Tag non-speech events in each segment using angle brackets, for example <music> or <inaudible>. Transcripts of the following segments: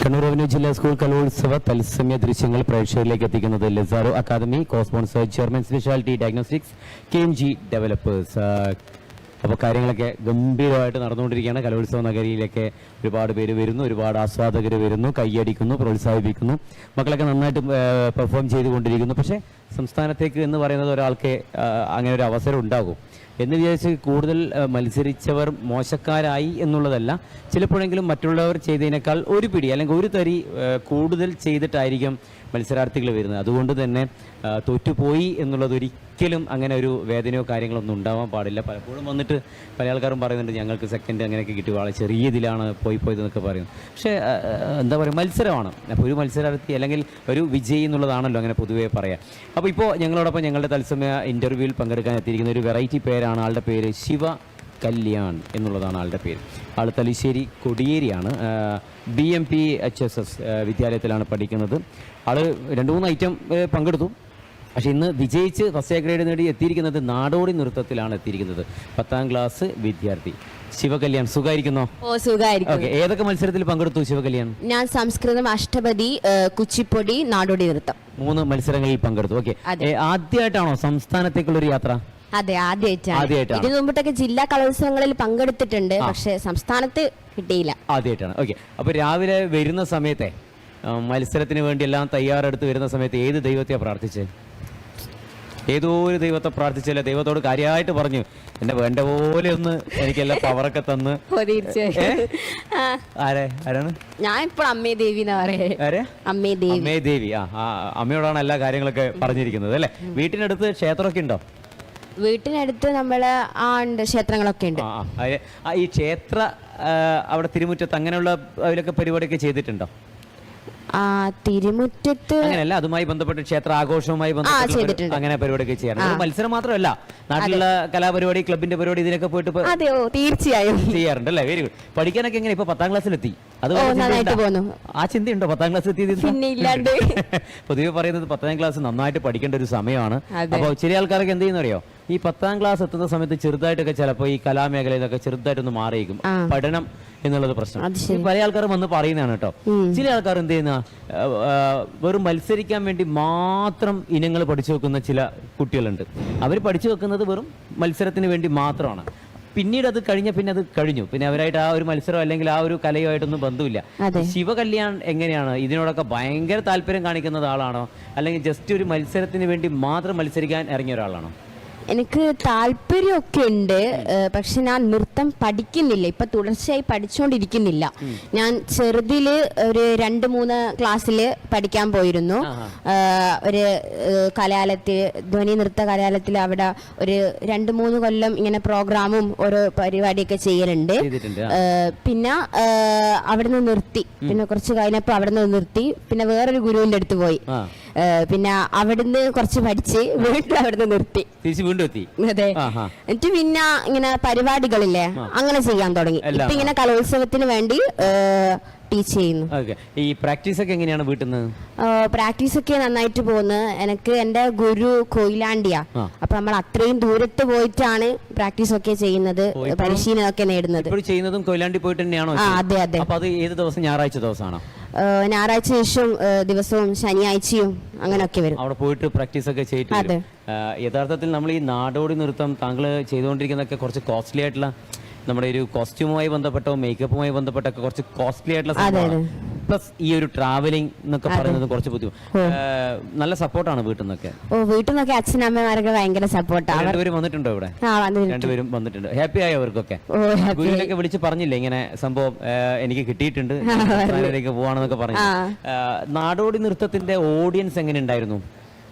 Revenue ജില്ലാ school കലോത്സവ തത്സമയ ദൃശ്യങ്ങൾ പ്രേക്ഷകരിലേക്ക് എത്തിക്കുന്നത് ലെസാറോ academy cosponsor German speciality diagnostics K M G developers അപ്പോൾ കാര്യങ്ങളൊക്കെ ഗംഭീരമായിട്ട് നടന്നുകൊണ്ടിരിക്കുകയാണ്. കലോത്സവ നഗരിയിലൊക്കെ ഒരുപാട് പേര് വരുന്നു ഒരുപാട് ആസ്വാദകർ വരുന്നു കൈയടിക്കുന്നു പ്രോത്സാഹിപ്പിക്കുന്നു. മക്കളൊക്കെ നന്നായിട്ട് പെർഫോം ചെയ്തുകൊണ്ടിരിക്കുന്നു. പക്ഷേ സംസ്ഥാനത്തേക്ക് എന്ന് പറയുന്നത് ഒരാൾക്ക് അങ്ങനെ ഒരു അവസരം ഉണ്ടാകും. എന്ന് വിചാരിച്ച് കൂടുതൽ മത്സരിച്ചവർ മോശക്കാരായി എന്നുള്ളതല്ല. ചിലപ്പോഴെങ്കിലും മറ്റുള്ളവർ ചെയ്തതിനേക്കാൾ ഒരു പിടി അല്ലെങ്കിൽ ഒരു തരി കൂടുതൽ ചെയ്തിട്ടായിരിക്കും മത്സരാർത്ഥികൾ വരുന്നത്. അതുകൊണ്ട് തന്നെ തോറ്റുപോയി എന്നുള്ളത് ഒരിക്കലും അങ്ങനെ ഒരു വേദനയോ കാര്യങ്ങളോ ഒന്നും ഉണ്ടാവാൻ പാടില്ല. പലപ്പോഴും വന്നിട്ട് പല ആൾക്കാരും പറയുന്നുണ്ട് ഞങ്ങൾക്ക് സെക്കൻഡ് അങ്ങനെയൊക്കെ കിട്ടി. വളരെ ചെറിയ ഇതിലാണ് പോയി പോയത് എന്നൊക്കെ പറയും. പക്ഷേ എന്താ പറയുക മത്സരമാണ്. അപ്പോൾ ഒരു മത്സരാർത്ഥി അല്ലെങ്കിൽ ഒരു വിജയി എന്നുള്ളതാണല്ലോ അങ്ങനെ പൊതുവേ പറയാം. അപ്പോൾ ഇപ്പോൾ ഞങ്ങളോടൊപ്പം ഞങ്ങളുടെ തത്സമയ ഇന്റർവ്യൂവിൽ പങ്കെടുക്കാൻ എത്തിയിരിക്കുന്ന ഒരു വെറൈറ്റി പേരാണ്. ആളുടെ പേര് ശിവ കല്യാൺ എന്നുള്ളതാണ് ആളുടെ പേര്. ആൾ Thalassery കൊടിയേരിയാണ്. B M P H S S വിദ്യാലയത്തിലാണ് പഠിക്കുന്നത്. ആൾ രണ്ട് മൂന്ന് ഐറ്റം പങ്കെടുത്തു. പക്ഷെ ഇന്ന് വിജയിച്ച് ഫസ്റ്റ് ഗ്രേഡ് നേടി എത്തിയിരിക്കുന്നത് നാടോടി നൃത്തത്തിലാണ് എത്തിയിരിക്കുന്നത്. പത്താം ക്ലാസ് വിദ്യാർത്ഥി. ശിവകല്യാൺ സുഖമായിരിക്കുന്നോ ഓ സുഖായിരിക്കും ഏതൊക്കെ മത്സരത്തിൽ പങ്കെടുത്തു ശിവകല്യാൺ? ഞാൻ സംസ്കൃതം അഷ്ടപതി കുച്ചിപ്പൊടി നാടോടി നൃത്തം. മൂന്ന് മത്സരങ്ങളിൽ പങ്കെടുത്തു. ഓക്കെ. ആദ്യമായിട്ടാണോ സംസ്ഥാനത്തേക്കുള്ള ഒരു യാത്ര? അതെ ആദ്യമായിട്ടാണ്. ഇതിനു മുമ്പിട്ടൊക്കെ ജില്ലാ കലോത്സവങ്ങളിൽ പങ്കെടുത്തിട്ടുണ്ട് പക്ഷെ സംസ്ഥാനത്ത് കിട്ടിയില്ല. ആദ്യമായിട്ടാണ്. ഓക്കെ അപ്പൊ രാവിലെ വരുന്ന സമയത്തെ മത്സരത്തിന് വേണ്ടി എല്ലാം തയ്യാറെടുത്ത് വരുന്ന സമയത്ത് ഏത് ദൈവത്തെയാണ് പ്രാർത്ഥിച്ചത് ഏതോ ഒരു ദൈവത്തെ പ്രാർത്ഥിച്ചല്ലേ ദൈവത്തോട് കാര്യമായിട്ട് പറഞ്ഞു. എന്നെ വേണ്ട പോലെ ഒന്ന് എനിക്കെല്ലാം പവറൊക്കെ തന്ന്. ആരെ? ആരാണ്? ഞാൻ ഇപ്പോൾ അമ്മേ ദേവി ആരെ? അമ്മേ ദേവി. അമ്മേ ദേവി. ആ അമ്മയോടാണ് എല്ലാ കാര്യങ്ങളൊക്കെ പറഞ്ഞിരിക്കുന്നത് അല്ലേ? വീട്ടിനടുത്ത് ക്ഷേത്രമൊക്കെ ഉണ്ടോ? വീട്ടിനടുത്ത് നമ്മൾ ആ ഉണ്ട്. ക്ഷേത്രങ്ങളൊക്കെ ഉണ്ട്. ഈ ക്ഷേത്ര അവിടെ തിരുമുറ്റത്ത് അങ്ങനെയുള്ള അതിലൊക്കെ പരിപാടിയൊക്കെ ചെയ്തിട്ടുണ്ടോ? തിരുമുറ്റത്ത് അങ്ങനെയല്ല അതുമായി ബന്ധപ്പെട്ട് ക്ഷേത്ര ആഘോഷവുമായി ബന്ധപ്പെട്ട് അങ്ങനെ പരിപാടിയൊക്കെ ചെയ്യാറുണ്ട് മത്സരം മാത്രമല്ല നാട്ടിലുള്ള കലാപരിപാടി ക്ലബിന്റെ പരിപാടി ഇതിനൊക്കെ പോയിട്ട് അതെയോ തീർച്ചയായും. ചെയ്യാറുണ്ട് അല്ലേ? വെരി ഗുഡ് പഠിക്കാനൊക്കെ എങ്ങനെ ഇപ്പൊ പത്താം ക്ലാസ്സിലെത്തി? അത്. ആ ചിന്തയുണ്ടോ പത്താം ക്ലാസ് എത്തി. <laughs> പൊതുവെ പറയുന്നത് പത്താം ക്ലാസ് നന്നായിട്ട് പഠിക്കേണ്ട ഒരു സമയമാണ്. അപ്പൊ അപ്പോൾ ചില ആൾക്കാരൊക്കെ എന്ത് ചെയ്യുന്നറിയോ? ഈ പത്താം ക്ലാസ് എത്തുന്ന സമയത്ത് ചെറുതായിട്ടൊക്കെ ചിലപ്പോൾ ഈ കലാമേഖലയിൽ നിന്നൊക്കെ ചെറുതായിട്ടൊന്ന് മാറിയേക്കും. പഠനം എന്നുള്ളത് പ്രശ്നം. പല ആൾക്കാരും വന്ന് പറയുന്നതാണ് കേട്ടോ. ചില ആൾക്കാർ എന്ത് ചെയ്യുന്ന വെറും മത്സരിക്കാൻ വേണ്ടി മാത്രം ഇനങ്ങൾ പഠിച്ചു വെക്കുന്ന ചില കുട്ടികളുണ്ട്. അവർ പഠിച്ചു വെക്കുന്നത് വെറും മത്സരത്തിന് വേണ്ടി മാത്രമാണ്. പിന്നീട് അത് കഴിഞ്ഞ പിന്നെ അത് കഴിഞ്ഞു. പിന്നെ അവരായിട്ട് ആ ഒരു മത്സരം അല്ലെങ്കിൽ ആ ഒരു കലയുമായിട്ടൊന്നും ബന്ധമില്ല. ശിവകല്യാൺ എങ്ങനെയാണ് ഇതിനോടൊക്കെ ഭയങ്കര താല്പര്യം കാണിക്കുന്ന ആളാണോ അല്ലെങ്കിൽ ജസ്റ്റ് ഒരു മത്സരത്തിന് വേണ്ടി മാത്രം മത്സരിക്കാൻ ഇറങ്ങിയ ഒരാളാണോ? എനിക്ക് താല്പര്യമൊക്കെ ഉണ്ട് പക്ഷെ ഞാൻ നൃത്തം പഠിക്കുന്നില്ല. ഇപ്പൊ തുടർച്ചയായി പഠിച്ചുകൊണ്ടിരിക്കുന്നില്ല ഞാൻ ചെറുതിൽ ഒരു രണ്ട് മൂന്ന് ക്ലാസ്സിൽ പഠിക്കാൻ പോയിരുന്നു. ഒരു കലാലയത്തിൽ ധ്വനി നൃത്ത കലാലയത്തിൽ അവിടെ ഒരു രണ്ട് മൂന്ന് കൊല്ലം ഇങ്ങനെ പ്രോഗ്രാമും ഓരോ പരിപാടിയൊക്കെ ചെയ്യലുണ്ട്. പിന്നെ അവിടുന്ന് നിർത്തി. പിന്നെ കുറച്ച് കഴിഞ്ഞപ്പോൾ അവിടുന്ന് നിർത്തി. പിന്നെ വേറൊരു ഗുരുവിന്റെ അടുത്ത് പോയി. പിന്നെ അവിടുന്ന് കുറച്ച് പഠിച്ച് വീണ്ടും അവിടുന്ന് നിർത്തി. തിരിച്ച് വീണ്ടും എത്തി? അതെ. എന്നിട്ട് പിന്നെ ഇങ്ങനെ പരിപാടികളില്ലേ അങ്ങനെ ചെയ്യാൻ തുടങ്ങി. ഇപ്പൊ ഇങ്ങനെ കലോത്സവത്തിന് വേണ്ടി ടീച്ച് ചെയ്യുന്നു. ഈ പ്രാക്ടീസ് ഒക്കെ എങ്ങനെയാണ് വീട്ടിൽ നിന്ന് പ്രാക്ടീസ് ഒക്കെ നന്നായിട്ട് പോകുന്നു. എനിക്ക് എന്റെ ഗുരു കൊയിലാണ്ടിയാ. അപ്പൊ നമ്മൾ അത്രയും ദൂരത്ത് പോയിട്ടാണ് പ്രാക്ടീസ് ഒക്കെ ചെയ്യുന്നത് പരിശീലനം ഒക്കെ നേടുന്നത്. ചെയ്യുന്നതും കൊയിലാണ്ടി പോയിട്ട് തന്നെയാണോ അതെ അതെ. അപ്പൊ അത് ഏത് ദിവസം? ഞായറാഴ്ച ദിവസമാണോ? ഞായറാഴ്ച ശേഷം ദിവസവും ശനിയാഴ്ചയും അങ്ങനെയൊക്കെ വരും. അവിടെ പോയിട്ട് പ്രാക്ടീസ് ഒക്കെ ചെയ്തിട്ട് അതെ. യഥാർത്ഥത്തിൽ നമ്മൾ ഈ നാടോടി നൃത്തം താങ്കൾ ചെയ്തുകൊണ്ടിരിക്കുന്നതൊക്കെ കുറച്ച് കോസ്റ്റ്ലി ആയിട്ടുള്ള നമ്മുടെ ഒരു കോസ്റ്റ്യൂമുമായി ബന്ധപ്പെട്ടോ മേക്കപ്പുമായി ബന്ധപ്പെട്ടൊക്കെ കുറച്ച് കോസ്റ്റ്ലി ആയിട്ടുള്ള സംഭവമാണ്. പ്ലസ് ഈ ഒരു ട്രാവലിംഗ് എന്നൊക്കെ പറയുന്നത് കുറച്ച് ബുദ്ധിമുട്ട് നല്ല സപ്പോർട്ടാണ് വീട്ടിൽ നിന്നൊക്കെ ഓ വീട്ടിൽ നിന്നൊക്കെ അച്ഛനമ്മമാരൊക്കെ ഭയങ്കര സപ്പോർട്ടാണ് രണ്ടുപേരും വന്നിട്ടുണ്ടോ ഇവിടെ? രണ്ടുപേരും വന്നിട്ടുണ്ട്. ഹാപ്പി ആയോ അവർക്കൊക്കെ. ഗുരുവിനൊക്കെ വിളിച്ച് പറഞ്ഞില്ലേ ഇങ്ങനെ സംഭവം എനിക്ക് കിട്ടിയിട്ടുണ്ട് പോവാണെന്നൊക്കെ പറഞ്ഞു നാടോടി നൃത്തത്തിന്റെ ഓഡിയൻസ് എങ്ങനെ ഉണ്ടായിരുന്നു?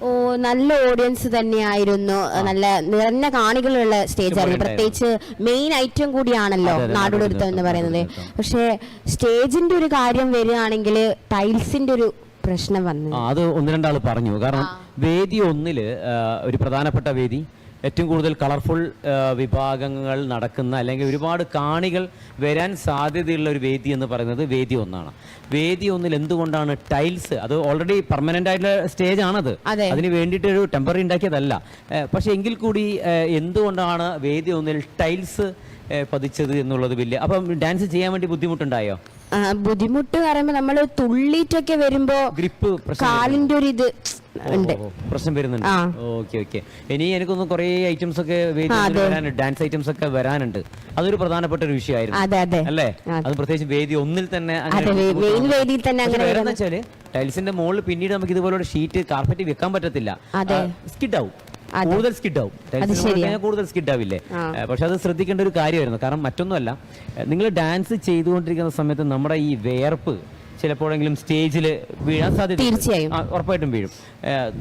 ഓ നല്ല ഓഡിയൻസ് തന്നെയായിരുന്നു. നല്ല നിറഞ്ഞ കാണികളുള്ള സ്റ്റേജ് ആയിരുന്നു. പ്രത്യേകിച്ച് മെയിൻ ഐറ്റം കൂടിയാണല്ലോ അതെ, അതെ, നാടോടി നാടോടി നൃത്തം എന്ന് പറയുന്നത്. പക്ഷേ സ്റ്റേജിന്റെ ഒരു കാര്യം വരികയാണെങ്കിൽ ടൈൽസിന്റെ ഒരു പ്രശ്നം വന്നു. അത് ഒന്ന് രണ്ടാൾ പറഞ്ഞു. കാരണം വേദി ഒന്നിൽ ഒരു പ്രധാനപ്പെട്ട വേദി ഏറ്റവും കൂടുതൽ കളർഫുൾ വിഭാഗങ്ങൾ നടക്കുന്ന അല്ലെങ്കിൽ ഒരുപാട് കാണികൾ വരാൻ സാധ്യതയുള്ള ഒരു വേദി എന്ന് പറയുന്നത് വേദി ഒന്നാണ്. വേദി ഒന്നിൽ എന്തുകൊണ്ടാണ് ടൈൽസ്? അത് ഓൾറെഡി പെർമനന്റ് ആയിട്ടുള്ള സ്റ്റേജ് ആണത്. അതെ. അതിന് വേണ്ടിയിട്ട് ഒരു ടെമ്പററി ഉണ്ടാക്കിയതല്ല പക്ഷേ എങ്കിൽ കൂടി എന്തുകൊണ്ടാണ് വേദി ഒന്നിൽ ടൈൽസ് പതിച്ചത് എന്നുള്ളത് വലിയ അപ്പം ഡാൻസ് ചെയ്യാൻ വേണ്ടി ബുദ്ധിമുട്ടുണ്ടായോ? ബുദ്ധിമുട്ട് പറയുമ്പോ നമ്മൾ തുള്ളിയിട്ടൊക്കെ വരുമ്പോ ഗ്രിപ്പ് പ്രശ്നം കാലിന്റെ ഒരു ഇത് ഉണ്ട്. പ്രശ്നം വരുന്നുണ്ട്. Okay okay. ഇനി എനിക്കൊന്ന് കുറേ ഐറ്റംസ് ഒക്കെ വരാനുണ്ട്. ഡാൻസ് ഐറ്റംസ് ഒക്കെ വരാനുണ്ട്. അതൊരു പ്രധാനപ്പെട്ട ഒരു വിഷയമായിരുന്നു അല്ലേ? അത് പ്രത്യേകിച്ച് വേദി ഒന്നിൽ തന്നെ വേദിയിൽ തന്നെ അങ്ങനെ ടൈൽസിന്റെ മുകളിൽ പിന്നീട് നമുക്ക് ഇതുപോലെ ഷീറ്റ് കാർപ്പറ്റ് വെക്കാൻ പറ്റത്തില്ല. സ്കിഡ് ആവും. കൂടുതൽ സ്കിഡ് ആവും കഴിഞ്ഞാൽ കൂടുതൽ സ്കിഡ് ആവില്ലേ പക്ഷെ അത് ശ്രദ്ധിക്കേണ്ട ഒരു കാര്യമായിരുന്നു. കാരണം മറ്റൊന്നുമല്ല നിങ്ങൾ ഡാൻസ് ചെയ്തുകൊണ്ടിരിക്കുന്ന സമയത്ത് നമ്മുടെ ഈ വേർപ്പ് ചിലപ്പോഴെങ്കിലും സ്റ്റേജിൽ വീഴാൻ സാധ്യത തീർച്ചയായും. ഉറപ്പായിട്ടും വീഴും.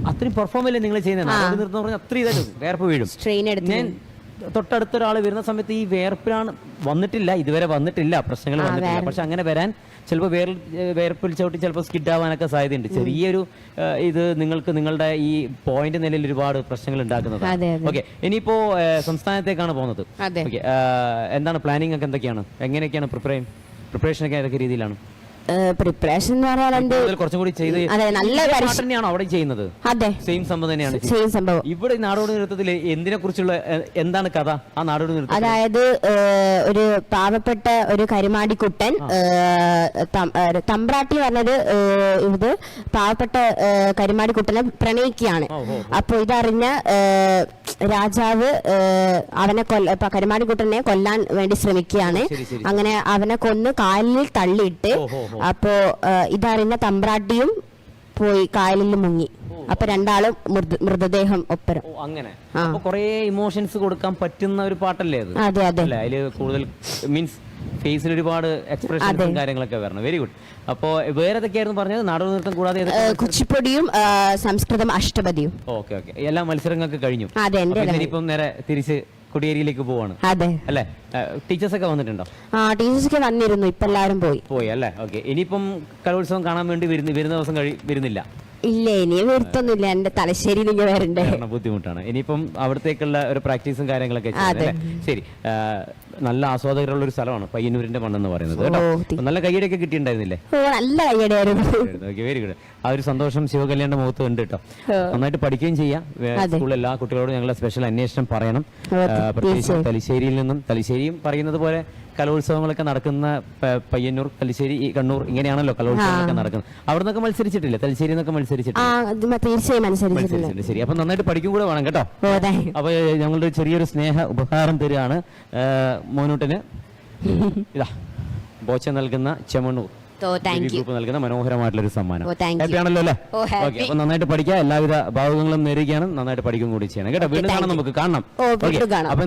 അത്രയും പെർഫോം അല്ലേ നിങ്ങൾ ചെയ്യുന്നത്? നാടകം നിർത്തുന്ന പറഞ്ഞാൽ അത്രയും ഇതായിട്ട് വേർപ്പ് വീഴും. ഞാൻ തൊട്ടടുത്ത ഒരാൾ വരുന്ന സമയത്ത് ഈ വേർപ്പിലാണ് വന്നിട്ടില്ല ഇതുവരെ വന്നിട്ടില്ല പ്രശ്നങ്ങൾ വന്നിട്ടില്ല. പക്ഷെ അങ്ങനെ വരാൻ ചിലപ്പോൾ വേർ വേർപ്പിൽ ചവിട്ടി ചിലപ്പോൾ സ്കിഡ് ആവാനൊക്കെ സാധ്യതയുണ്ട് ചെറിയൊരു ഇത് നിങ്ങൾക്ക് നിങ്ങളുടെ ഈ പോയിന്റ് നിലയിൽ ഒരുപാട് പ്രശ്നങ്ങൾ ഉണ്ടാക്കുന്നത് അതെ, അതെ. ഓക്കെ ഇനിയിപ്പോ സംസ്ഥാനത്തേക്കാണ് പോകുന്നത്. എന്താണ് പ്ലാനിങ് ഒക്കെ എന്തൊക്കെയാണ്? എങ്ങനെയൊക്കെയാണ് പ്രിപ്പറേഷൻ ഒക്കെ ഏതൊക്കെ രീതിയിലാണ്? പ്രിപ്പറേഷൻ എന്ന് പറഞ്ഞാൽ എന്ത് കുറച്ചും കൂടി ചെയ്ത് അതെ നല്ല തന്നെയാണോ അവിടെ ചെയ്യുന്നത്? അതെ. സെയിം സംഭവം തന്നെയാണ് ചെയ്യുന്നത്. സെയിം സംഭവം. ഇവിടെ ഈ നാടോടി നൃത്തത്തിൽ എന്തിനെ കുറിച്ചുള്ള എന്താണ് കഥ? ആ നാടോടി നൃത്തം അതായത് ഏഹ്, ഒരു പാവപ്പെട്ട ഒരു കരിമാടിക്കുട്ടൻ ഏഹ്, തം- ഏഹ്, തമ്പ്രാട്ടി പറഞ്ഞത് ഏഹ്, ഇത് പാവപ്പെട്ട ഏഹ്, കരിമാടിക്കുട്ടനെ പ്രണയിക്കുകയാണ്. ഓ, ഓ, അപ്പൊ ഇതറിഞ്ഞ ഏഹ്, രാജാവ് അവനെ കൊല്ല കരുമാടിക്കുട്ടനെ കൊല്ലാൻ വേണ്ടി ശ്രമിക്കുകയാണ്. ശരി, ശരി. അങ്ങനെ അവനെ കൊന്ന് കായലിൽ തള്ളിയിട്ട്. അപ്പോ ഇതറിഞ്ഞ തമ്പ്രാട്ടിയും പോയി കായലിൽ മുങ്ങി. അപ്പൊ രണ്ടാളും മൃതദേഹം ഒപ്പരം. അങ്ങനെ. കൊറേ ഇമോഷൻസ് കൊടുക്കാൻ പറ്റുന്ന ഒരു പാട്ടല്ലേ അത്? അതെ അതിൽ കൂടുതൽ മീൻസ് ഫേസിൽ ഒരുപാട് എക്സ്പ്രഷൻ കാര്യങ്ങളൊക്കെ വരണം. വെരി ഗുഡ് അപ്പോ വേറെ ഏതൊക്കെയായിരുന്നു പറഞ്ഞത് നാടോടി നൃത്തം കൂടാതെ കുച്ചിപ്പൊടിയും സംസ്കൃതം അഷ്ടപതിയും. Okay okay. എല്ലാ മത്സരങ്ങൾക്ക് കഴിഞ്ഞു. അതെ ഇനിയിപ്പം നേരെ തിരിച്ച് കുടിയേരിയിലേക്ക് പോവാണ്. അതെ. അല്ലെ? ടീച്ചേഴ്സ് ഒക്കെ വന്നിട്ടുണ്ടോ? ആ ടീച്ചേഴ്സൊക്കെ വന്നിരുന്നു. ഇപ്പൊ എല്ലാവരും പോയി. പോയി അല്ലേ? ഓക്കെ. ഇനിയിപ്പം കലോത്സവം കാണാൻ വേണ്ടി വരുന്ന വരുന്ന ദിവസം കഴി വരുന്നില്ല. ഇല്ല ഇനിയും വരുത്തൊന്നുമില്ല. എന്റെ തലശ്ശേരി ഇങ്ങനെ വരണ്ടേ. ബുദ്ധിമുട്ടാണ്. ഇനിയിപ്പം അവിടത്തേക്കുള്ള ഒരു പ്രാക്ടീസും കാര്യങ്ങളൊക്കെ? ശരി. നല്ല ആസ്വാദകരുള്ള ഒരു സ്ഥലമാണ് പയ്യന്നൂരിന്റെ മണ്ണെന്ന് പറയുന്നത് കേട്ടോ. നല്ല കയ്യടി അപ്പൊ നല്ല കൈയടിയൊക്കെ കിട്ടിയിട്ടുണ്ടായിരുന്നില്ലേ? ഓ നല്ല കയ്യടിയായിരുന്നു. വെരി ഗുഡ് ആ ഒരു സന്തോഷം ശിവകല്യാണിന്റെ മുഖത്ത് ഉണ്ട് കേട്ടോ. നന്നായിട്ട് പഠിക്കുകയും ചെയ്യാം. സ്കൂളിൽ സ്കൂളിലെ എല്ലാ കുട്ടികളോടും ഞങ്ങൾ സ്പെഷ്യൽ അന്വേഷണം പറയണം. പ്രത്യേകിച്ച് തലശ്ശേരിയിൽ നിന്നും തലശ്ശേരിയും പറയുന്നത് പോലെ കലോത്സവങ്ങളൊക്കെ നടക്കുന്ന പയ്യന്നൂർ തലശ്ശേരി കണ്ണൂർ ഇങ്ങനെയാണല്ലോ കലോത്സവങ്ങളൊക്കെ നടക്കുന്നത്. അവിടെ നിന്നൊക്കെ മത്സരിച്ചിട്ടില്ലേ? തലശ്ശേരി നിന്നൊക്കെ മത്സരിച്ചിട്ടില്ല ശരി. അപ്പൊ നന്നായിട്ട് പഠിക്കും കൂടെ വേണം കേട്ടോ. അപ്പൊ ഞങ്ങളുടെ ചെറിയൊരു സ്നേഹ ഉപഹാരം തരികയാണ്. മോനൂട്ടിന് ഇതാ ബോച്ച നൽകുന്ന ചെമണ്ണൂർ ഗ്രൂപ്പ് നൽകുന്ന മനോഹരമായിട്ടുള്ള ഒരു സമ്മാനം. ഓ, thank you. ഹാപ്പി ആണല്ലോ അല്ലേ. ഓക്കെ അപ്പൊ നന്നായിട്ട് പഠിക്കുക എല്ലാവിധ ഭാഗങ്ങളും നേരുകയാണ്. നന്നായിട്ട് പഠിക്കും കൂടി ചെയ്യണം. കേട്ടോ വീണ്ടും കാണാം നമുക്ക്. കാണണം. അപ്പൊ